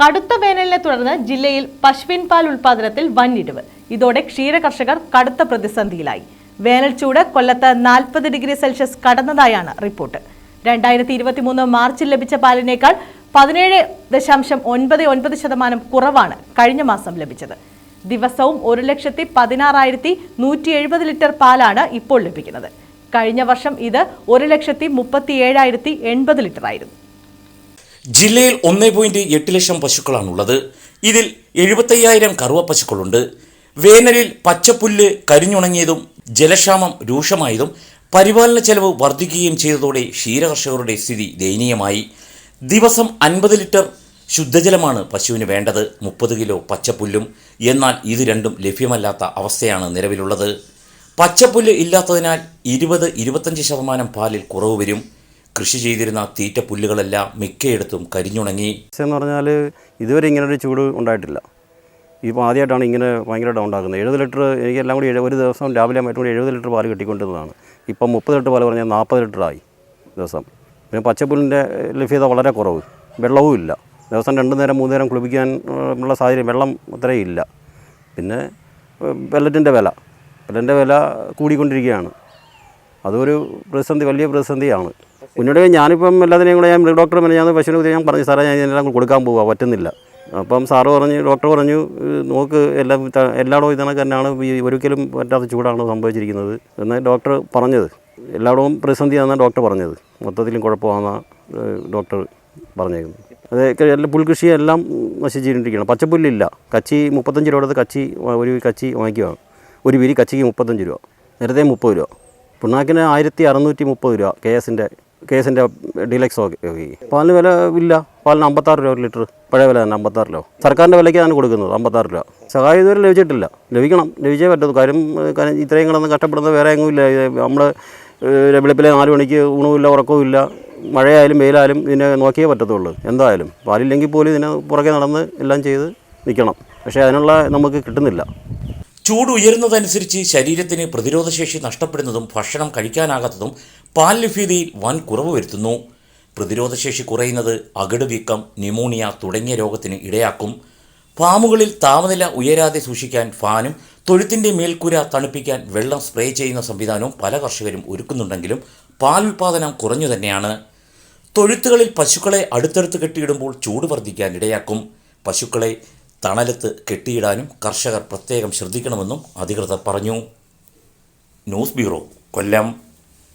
കടുത്ത വേനലിനെ തുടർന്ന് ജില്ലയിൽ പശുവിൻ പാൽ ഉൽപാദനത്തിൽ വൻ ഇടിവ് ഇതോടെ ക്ഷീര കർഷകർ കടുത്ത പ്രതിസന്ധിയിലായി. വേനൽ ചൂട് കൊല്ലത്ത് നാൽപ്പത് ഡിഗ്രി സെൽഷ്യസ് കടന്നതായാണ് റിപ്പോർട്ട്. രണ്ടായിരത്തി ഇരുപത്തി മൂന്ന് മാർച്ചിൽ ലഭിച്ച പാലിനേക്കാൾ പതിനേഴ് ദശാംശം ഒൻപത് ഒൻപത് ശതമാനം കുറവാണ് കഴിഞ്ഞ മാസം ലഭിച്ചത്. ദിവസവും ഒരു ലക്ഷത്തി പതിനാറായിരത്തി നൂറ്റി എഴുപത് ലിറ്റർ പാലാണ് ഇപ്പോൾ ലഭിക്കുന്നത്. കഴിഞ്ഞ വർഷം ഇത് ഒരു ലക്ഷത്തി മുപ്പത്തി ഏഴായിരത്തി എൺപത് ലിറ്റർ ആയിരുന്നു ജില്ലയിൽ ഒന്നേ പോയിന്റ് എട്ട് ലക്ഷം പശുക്കളാണുള്ളത്. ഇതിൽ എഴുപത്തയ്യായിരം കറുവ പശുക്കളുണ്ട്. വേനലിൽ പച്ചപ്പുല്ല് കരിഞ്ഞുണങ്ങിയതും ജലക്ഷാമം രൂക്ഷമായതും പരിപാലന ചെലവ് വർദ്ധിക്കുകയും ചെയ്തതോടെ ക്ഷീരകർഷകരുടെ സ്ഥിതി ദയനീയമായി. ദിവസം അൻപത് ലിറ്റർ ശുദ്ധജലമാണ് പശുവിന് വേണ്ടത്. മുപ്പത് കിലോ പച്ചപ്പുല്ലും. എന്നാൽ ഇത് രണ്ടും ലഭ്യമല്ലാത്ത അവസ്ഥയാണ് നിലവിലുള്ളത്. പച്ചപ്പുല്ല് ഇല്ലാത്തതിനാൽ ഇരുപത് ഇരുപത്തഞ്ച് ശതമാനം പാലിൽ കുറവ് വരും. കൃഷി ചെയ്തിരുന്ന തീറ്റ പുല്ലുകളെല്ലാം മിക്കയിടത്തും കരിഞ്ഞുണങ്ങി. എന്ന് പറഞ്ഞാൽ ഇതുവരെ ഇങ്ങനെ ഒരു ചൂട് ഉണ്ടായിട്ടില്ല. ഇപ്പോൾ ആദ്യമായിട്ടാണ് ഇങ്ങനെ ഭയങ്കരമായിട്ട് ഉണ്ടാക്കുന്നത് എഴുപത് ലിറ്റർ എനിക്ക് എല്ലാം കൂടി ഒരു ദിവസം രാവിലെ ആയിട്ടും കൂടി എഴുപത് ലിറ്റർ പാൽ കിട്ടിക്കൊണ്ടിരുന്നതാണ്. ഇപ്പം മുപ്പത് ലിറ്റർ പാൽ പറഞ്ഞാൽ നാൽപ്പത് ലിറ്ററായി ദിവസം. പിന്നെ പച്ചപ്പുല്ലിന്റെ ലഭ്യത വളരെ കുറവ്. വെള്ളവും ഇല്ല. ദിവസം രണ്ട് നേരം മൂന്ന് നേരം കുളിപ്പിക്കാൻ ഉള്ള സാഹചര്യം വെള്ളം അത്രയും ഇല്ല. പിന്നെ വെള്ളത്തിന്റെ വില. വെള്ളത്തിന്റെ വില കൂടിക്കൊണ്ടിരിക്കുകയാണ്. അതൊരു പ്രതിസന്ധി വലിയ പ്രതിസന്ധിയാണ്. പിന്നീട് ഞാനിപ്പം എല്ലാത്തിനെയും കൂടെ ഞാൻ ഡോക്ടർ ഞാൻ പശുവിനെ ഞാൻ പറഞ്ഞു സാറേ ഞാൻ ഇതിനെല്ലാം കൊടുക്കാൻ പോവാ പറ്റുന്നില്ല. അപ്പം സാറ് പറഞ്ഞു ഡോക്ടർ പറഞ്ഞു "ഏഹ് നോക്ക് എല്ലാം എല്ലായിടവും ഇതിനൊക്കെ തന്നെയാണ് ഒരിക്കലും പറ്റാത്ത ചൂടാണ് സംഭവിച്ചിരിക്കുന്നത്. എന്ന് ഡോക്ടർ പറഞ്ഞത്. എല്ലായിടവും പ്രതിസന്ധിയാണെന്നാണ് ഡോക്ടർ പറഞ്ഞത്. മൊത്തത്തിലും കുഴപ്പമാണെന്നാണ് ഡോക്ടർ പറഞ്ഞേക്കുന്നത് അത് എല്ലാ പുൽകൃഷി എല്ലാം നശിച്ചിരിക്കുകയാണ്. പച്ചപ്പുല്ലില്ല. കച്ചി മുപ്പത്തഞ്ച് രൂപ എടുത്ത് കച്ചി ഒരു കച്ചി വാങ്ങിക്കുകയാണ് ഒരു വിരി കച്ചിക്ക് മുപ്പത്തഞ്ച് രൂപ. നേരത്തെ മുപ്പത് രൂപ. പിണ്ണാക്കിന് ആയിരത്തി അറുന്നൂറ്റി മുപ്പത് രൂപ കെ എസിന്റെ കെ എസിന്റെ ഡീലക്സ് ഓക്കെ പാലിന് വില ഇല്ല. പാലിന് അമ്പത്താറ് രൂപ ഒരു ലിറ്റർ. പഴയ വില തന്നെ അമ്പത്താറ് രൂപ. സർക്കാരിന്റെ വിലയ്ക്കാണ് കൊടുക്കുന്നത് അമ്പത്താറ് രൂപ. സഹായം ഇതുവരെ ലഭിച്ചിട്ടില്ല. ലഭിക്കണം. ലഭിച്ചേ പറ്റൂ കാര്യം ഇത്രയും കിടന്ന് കഷ്ടപ്പെടുന്നത് വേറെ എങ്ങും ഇല്ല. നമ്മൾ വെളുപ്പിലെ നാല് മണിക്ക് ഊണുമില്ല ഉറക്കവും ഇല്ല മഴയായാലും വെയിലായാലും ഇതിനെ നോക്കിയേ പറ്റത്തുള്ളൂ. എന്തായാലും പാലില്ലെങ്കിൽ പോലും ഇതിനെ പുറകെ നടന്ന് എല്ലാം ചെയ്ത് നിൽക്കണം. പക്ഷേ അതിനുള്ള നമുക്ക് കിട്ടുന്നില്ല. ചൂട് ഉയരുന്നതനുസരിച്ച് ശരീരത്തിന് പ്രതിരോധശേഷി നഷ്ടപ്പെടുന്നതും ഭക്ഷണം കഴിക്കാനാകാത്തതും പാൽ ലഭ്യതയിൽ വൻ കുറവ് വരുത്തുന്നു. പ്രതിരോധശേഷി കുറയുന്നത് അകിട് വീക്കം ന്യൂമോണിയ തുടങ്ങിയ രോഗത്തിന് ഇടയാക്കും. ഫാമുകളിൽ താപനില ഉയരാതെ സൂക്ഷിക്കാൻ ഫാനും തൊഴുത്തിന്റെ മേൽക്കൂര തണുപ്പിക്കാൻ വെള്ളം സ്പ്രേ ചെയ്യുന്ന സംവിധാനവും പല കർഷകരും ഒരുക്കുന്നുണ്ടെങ്കിലും പാൽ ഉൽപ്പാദനം കുറഞ്ഞു തന്നെയാണ്. തൊഴുത്തുകളിൽ പശുക്കളെ അടുത്തടുത്ത് കെട്ടിയിടുമ്പോൾ ചൂട് വർദ്ധിക്കാൻ ഇടയാക്കും. പശുക്കളെ തണലത്ത് കെട്ടിയിടാനും കർഷകർ പ്രത്യേകം ശ്രദ്ധിക്കണമെന്നും അധികൃതർ പറഞ്ഞു. News bureau Kollam.